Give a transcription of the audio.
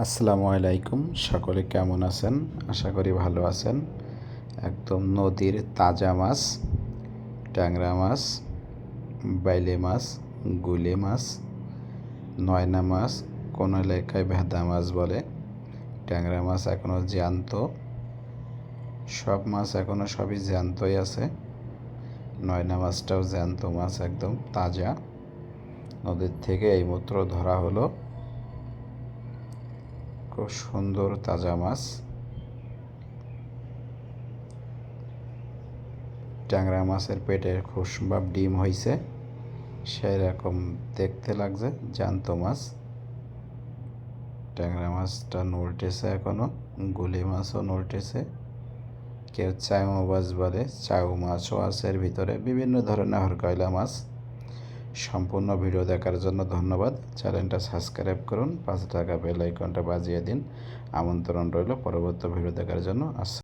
আসসালামু আলাইকুম। সকলে কেমন আছেন? আশা করি ভালো আছেন। একদম নদীর তাজা মাছ, ট্যাংরা মাছ, বাইলে মাছ, গুলে মাছ, নয়না মাছ, কোনো এলাকায় ভেদা মাছ বলে। ট্যাংরা মাছ এখনও জ্যান্ত। সব মাছ এখনও সবই জ্যান্তই আছে। নয়না মাছটাও জ্যান্ত মাছ একদম তাজা। নদীর থেকে এইমাত্র ধরা হলো। খুব সুন্দর তাজা মাছ। ট্যাংরা মাছের পেটে খুব সম্ভব ডিম হয়েছে সেই রকম দেখতে লাগছে জ্যান্ত মাছ। ট্যাংরা মাছটা নলটেছে এখনও, গুলি মাছও নলটেছে কেউ চাউ মাছ বলে চাউ মাছও আছে এর ভিতরে। বিভিন্ন ধরনের হরকয়লা মাছ। সম্পূর্ণ ভিডিও দেখার জন্য ধন্যবাদ। চ্যানেলটা সাবস্ক্রাইব করুন পাঁচ টাকা বেল আইকনটা বাজিয়ে দিন। আমন্ত্রণ রইল পরবর্তী ভিডিও দেখার জন্য। আস